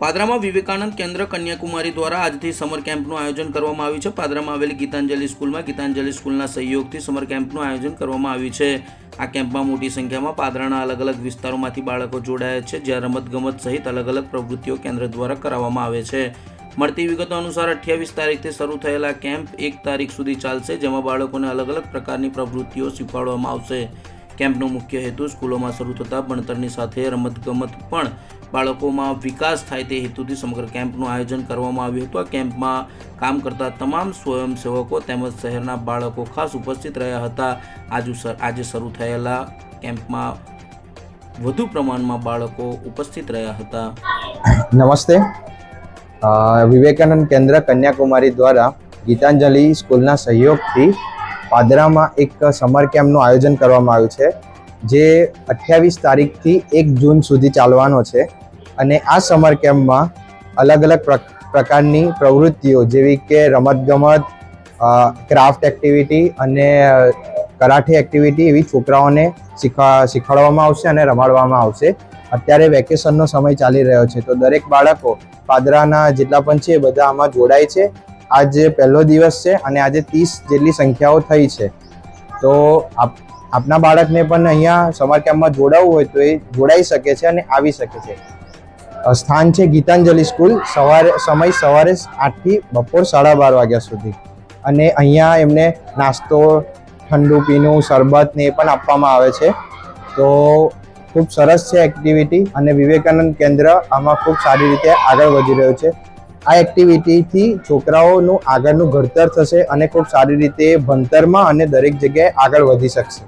પાદરામાં વિવેકાનંદ કેન્દ્ર કન્યાકુમારી દ્વારા આજથી સમર કેમ્પનું આયોજન કરવામાં આવ્યું છે. પાદરામાં આવેલી ગીતાંજલિ સ્કૂલમાં ગીતાંજલિ સ્કૂલના સહયોગથી સમર કેમ્પનું આયોજન કરવામાં આવ્યું છે. આ કેમ્પમાં મોટી સંખ્યામાં પાદરાના અલગ અલગ વિસ્તારોમાંથી બાળકો જોડાયા છે, જ્યાં રમતગમત સહિત અલગ અલગ પ્રવૃત્તિઓ કેન્દ્ર દ્વારા કરાવવામાં આવે છે. મળતી વિગતો અનુસાર અઠ્યાવીસ તારીખથી શરૂ થયેલા કેમ્પ એક તારીખ સુધી ચાલશે, જેમાં બાળકોને અલગ અલગ પ્રકારની પ્રવૃત્તિઓ શીખવાડવામાં આવશે. કેમ્પનો મુખ્ય હેતુ સ્કૂલોમાં શરૂ થતા ભણતરની સાથે રમતગમત પણ બાળકોમાં વિકાસ થાય તે હેતુથી સમગ્ર કેમ્પનું આયોજન કરવામાં આવ્યું હતું. આ કેમ્પમાં કામ કરતા તમામ સ્વયંસેવકો તેમજ શહેરના બાળકો ખાસ ઉપસ્થિત રહ્યા હતા. આજુ આજે શરૂ થયેલા કેમ્પમાં વધુ પ્રમાણમાં બાળકો ઉપસ્થિત રહ્યા હતા. નમસ્તે. વિવેકાનંદ કેન્દ્ર કન્યાકુમારી દ્વારા ગીતાંજલિ સ્કૂલના સહયોગથી પાદરામાં એક સમર કેમ્પનું આયોજન કરવામાં આવ્યું છે, જે અઠ્યાવીસ તારીખથી એક જૂન સુધી ચાલવાનો છે. અને આ સમર કેમ્પમાં અલગ અલગ પ્ર- પ્રકારની પ્રવૃત્તિઓ, જેવી કે રમતગમત ક્રાફ્ટ એક્ટિવિટી અને કરાઠે એક્ટિવિટી એવી છોકરાઓને શીખવા, શીખવાડવામાં આવશે અને રમાડવામાં આવશે. અત્યારે વેકેશનનો સમય ચાલી રહ્યો છે. તો દરેક બાળકો પાદરાના જેટલા પણ છે બધા આમાં જોડાય છે. આજે પહેલો દિવસ છે અને આજે ત્રીસ જેટલી સંખ્યાઓ થઈ છે. તો આપ, આપના બાળકને પણ અહીંયા સમર કેમ્પમાં જોડાવવું હોય તો એ જોડાઈ શકે છે અને આવી શકે છે. સ્થાન છે ગીતાંજલિ સ્કૂલ. સવારે, સમય સવારે આઠથી બપોર સાડા બાર વાગ્યા સુધી. અને અહીંયા એમને નાસ્તો, ઠંડુ પીણું, શરબત ને એ પણ આપવામાં આવે છે. તો ખૂબ સરસ છે એક્ટિવિટી અને વિવેકાનંદ કેન્દ્ર આમાં ખૂબ સારી રીતે આગળ વધી રહ્યું છે. આ એક્ટિવિટીથી છોકરાઓનું આગળનું ઘડતર થશે અને ખૂબ સારી રીતે ભણતરમાં અને દરેક જગ્યાએ આગળ વધી શકશે.